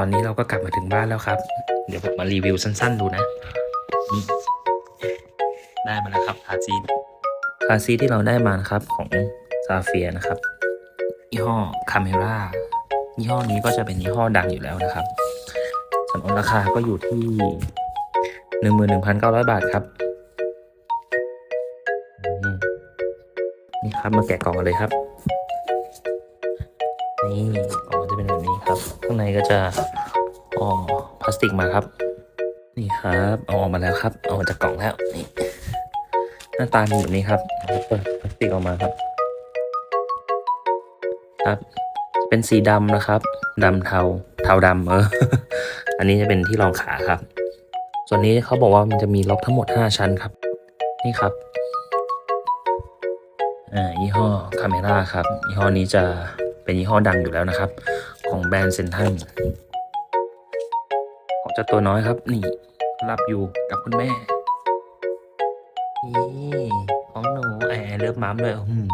ตอนนี้เราก็กลับมาถึงบ้านแล้วครับ เดี๋ยวผมมารีวิวสั้นๆดูนะนี่ได้มาแล้วครับคาซีทคาซีทที่เราได้มานะครับของซาเฟียนะครับ ยี่ห้อคาเมรายี่ห้อนี้ก็จะเป็นยี่ห้อดังอยู่แล้วนะครับส่วนราคาก็อยู่ที่หนึ่งหมื่นหนึ่งพันเก้าร้อยบาทครับอืมนี่ครับมาแกะกล่องกันเลยครับ นี่กล่องก็จะเป็นแบบนี้ครับ ข้างในก็จะอ๋อพลาสติกมาครับ นี่ครับเอาออกมาแล้วครับเอามาจากกล่องแล้วนี่หน้าตาเป็นแบบนี้ครับเปิดพลาสติกออกมาครับ ครับ เป็นสีดำนะครับดำเทาเทาดำเอออันนี้จะเป็นที่รองขาครับ ส่วนนี้เขาบอกว่ามันจะมีล็อกทั้งหมด 5 ชั้นครับ นี่ครับอ่ายี่ห้อคาเมราครับยี่ห้อนี้จะ เป็นยี่ห้อดังอยู่แล้วนะครับ ของแบรนด์เซนทันของเจ้าตัวน้อยครับ นี่รับอยู่กับคุณแม่นี่ของหนูแอบเลิฟมัมเลยอื้อหือ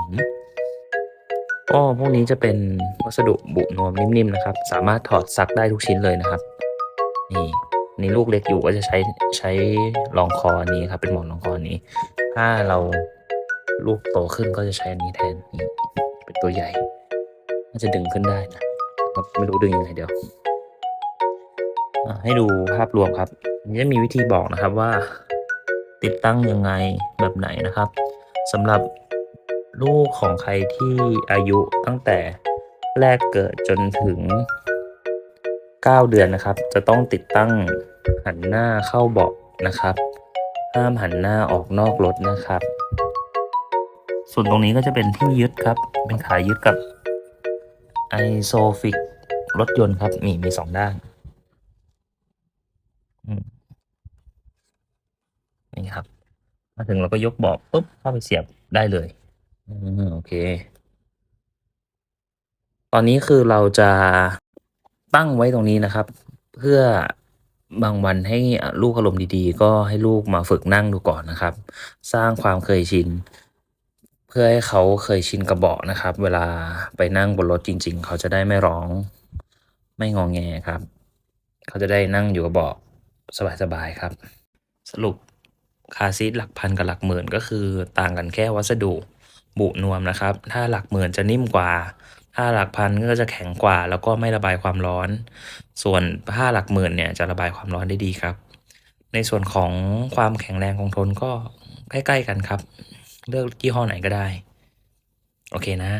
ก็พวกนี้จะเป็นวัสดุบุนวมนิ่มๆนะครับ สามารถถอดซักได้ทุกชิ้นเลยนะครับ นี่นี่ลูกเล็กอยู่ก็จะใช้ใช้รองคอนี้ครับ เป็นหมอนรองคอนนี้ ถ้าเราลูกโตขึ้นก็จะใช้อันนี้แทนนี่เป็นตัวใหญ่ น่าจะดึงขึ้นได้นะครับไม่รู้ดึงยังไงเดี๋ยวให้ดูภาพรวมครับนี่จะมีวิธีบอกนะครับว่า ติดตั้งยังไงแบบไหนนะครับสำหรับลูกของใครที่อายุตั้งแต่แรกเกิดจนถึง 9 เดือนนะครับ จะต้องติดตั้งหันหน้าเข้าเบาะนะครับ ห้ามหันหน้าออกนอกรถนะครับ ส่วนตรงนี้ก็จะเป็นที่ยึดครับ เป็นขายึดกับ ไอโซฟิกรถยนต์ครับ มีมีสองด้านอืมนี่ครับ มาถึงเราก็ยกเบาะปุ๊บเข้าไปเสียบได้เลยอืมโอเค ตอนนี้คือเราจะตั้งไว้ตรงนี้นะครับ เพื่อบางวันให้ลูกอารมณ์ดีๆ ก็ให้ลูกมาฝึกนั่งดูก่อนนะครับ สร้างความเคยชินเพื่อให้เขาเคยชินกับเบาะนะครับ เวลาไปนั่งบนรถจริง ๆ เขาจะได้ไม่ร้อง ไม่งองแงครับ เขาจะได้นั่งอยู่กับเบาะสบายๆครับ สรุปคาซีทหลักพันกับหลักหมื่นก็คือต่างกันแค่วัสดุบุนวมนะครับ ถ้าหลักหมื่นจะนิ่มกว่า ถ้าหลักพันก็จะแข็งกว่า แล้วก็ไม่ระบายความร้อน ส่วนถ้าหลักหมื่นเนี่ยจะระบายความร้อนได้ดีครับ ในส่วนของความแข็งแรงคงทนก็ใกล้ๆกันครับ เลือกยี่ห้อไหนก็ได้ โอเคนะ